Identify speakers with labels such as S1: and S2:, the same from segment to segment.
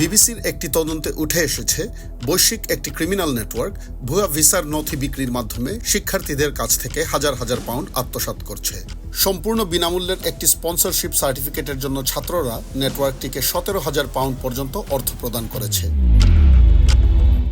S1: বিবিসির একটি তদন্তে উঠে এসেছে, বৈশ্বিক একটি ক্রিমিনাল নেটওয়ার্ক ভুয়া ভিসার নথি বিক্রির মাধ্যমে শিক্ষার্থীদের কাছ থেকে হাজার হাজার পাউন্ড আত্মসাত করছে। সম্পূর্ণ বিনামূল্যের একটি স্পন্সরশিপ সার্টিফিকেটের জন্য ছাত্ররা নেটওয়ার্কটিকে সতেরো হাজার পাউন্ড পর্যন্ত অর্থ প্রদান করেছে।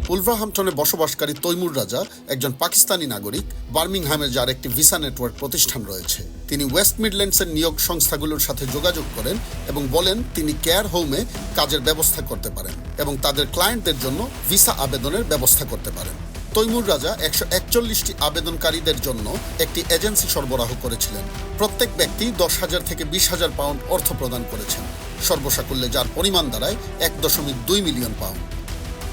S1: উলভারহাম্পটনে বসবাসকারী তৈমুর রাজা, একজন পাকিস্তানি নাগরিক বার্মিংহামে যার একটি ভিসা নেটওয়ার্ক প্রতিষ্ঠান রয়েছে। তিনি ওয়েস্ট মিডল্যান্ডসের নিয়োগ সংস্থাগুলোর সাথে যোগাযোগ করেন এবং বলেন তিনি কেয়ার হোমে কাজের ব্যবস্থা করতে পারেন এবং তাদের ক্লায়েন্টদের জন্য ভিসা আবেদনের ব্যবস্থা করতে পারেন। তৈমুর রাজা একশো একচল্লিশটি আবেদনকারীদের জন্য একটি এজেন্সি সরবরাহ করেছিলেন। প্রত্যেক ব্যক্তি দশ হাজার থেকে বিশ হাজার পাউন্ড অর্থ প্রদান করেছেন। সর্বসাকুল্যে যার পরিমাণ দাঁড়ায় এক দশমিক দুই মিলিয়ন পাউন্ড।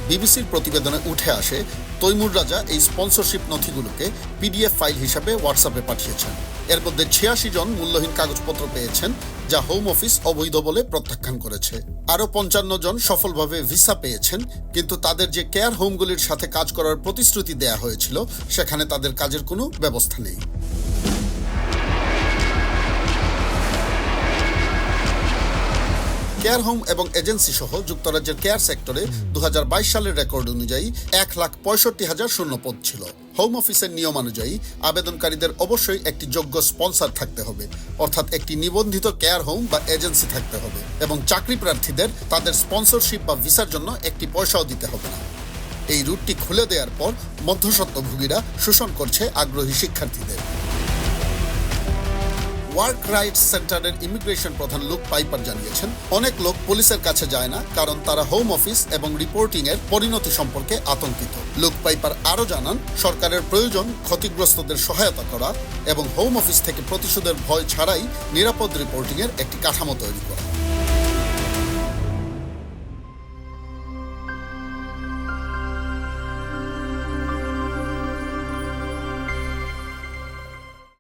S1: বিবিসির প্রতিবেদনে উঠে আসে, তৈমুর রাজা এই স্পন্সরশিপ নথিগুলোকে পিডিএফ ফাইল হিসাবে হোয়াটসঅ্যাপে পাঠিয়েছেন। এর মধ্যে ছিয়াশি জন মূল্যহীন কাগজপত্র পেয়েছেন, যা হোম অফিস অবৈধ বলে প্রত্যাখ্যান করেছে। আরও পঞ্চান্ন জন সফলভাবে ভিসা পেয়েছেন, কিন্তু তাদের যে কেয়ার হোমগুলির সাথে কাজ করার প্রতিশ্রুতি দেয়া হয়েছিল, সেখানে তাদের কাজের কোনো ব্যবস্থা নেই। কেয়ার হোম এবং এজেন্সি সহ যুক্তরাজ্যের কেয়ার সেক্টরে দু হাজার বাইশ সালের রেকর্ড অনুযায়ী এক লাখ পঁয়ষট্টি হাজার শূন্যপদ ছিল। হোম অফিসের নিয়ম অনুযায়ী আবেদনকারীদের অবশ্যই একটি যোগ্য স্পন্সর থাকতে হবে, অর্থাৎ একটি নিবন্ধিত কেয়ার হোম বা এজেন্সি থাকতে হবে এবং চাকরি প্রার্থীদের তাদের স্পন্সরশিপ বা ভিসার জন্য একটি পয়সাও দিতে হবে না। এই রুটটি খুলে দেওয়ার পর মধ্যস্বত্বভোগীরা শোষণ করছে আগ্রহী শিক্ষার্থীদের। ওয়ার্ক রাইটস সেন্টারের ইমিগ্রেশন প্রধান লুক পাইপার জানিয়েছেন, অনেক লোক পুলিশের কাছে যায় না কারণ তারা হোম অফিস এবং রিপোর্টিং এর পরিণতি সম্পর্কে আতঙ্কিত। লুক পাইপার আরও জানান, সরকারের প্রয়োজন ক্ষতিগ্রস্তদের সহায়তা করা এবং হোম অফিস থেকে প্রতিশোধের ভয় ছাড়াই নিরাপদ রিপোর্টিং এর একটি কাঠামো তৈরি করা।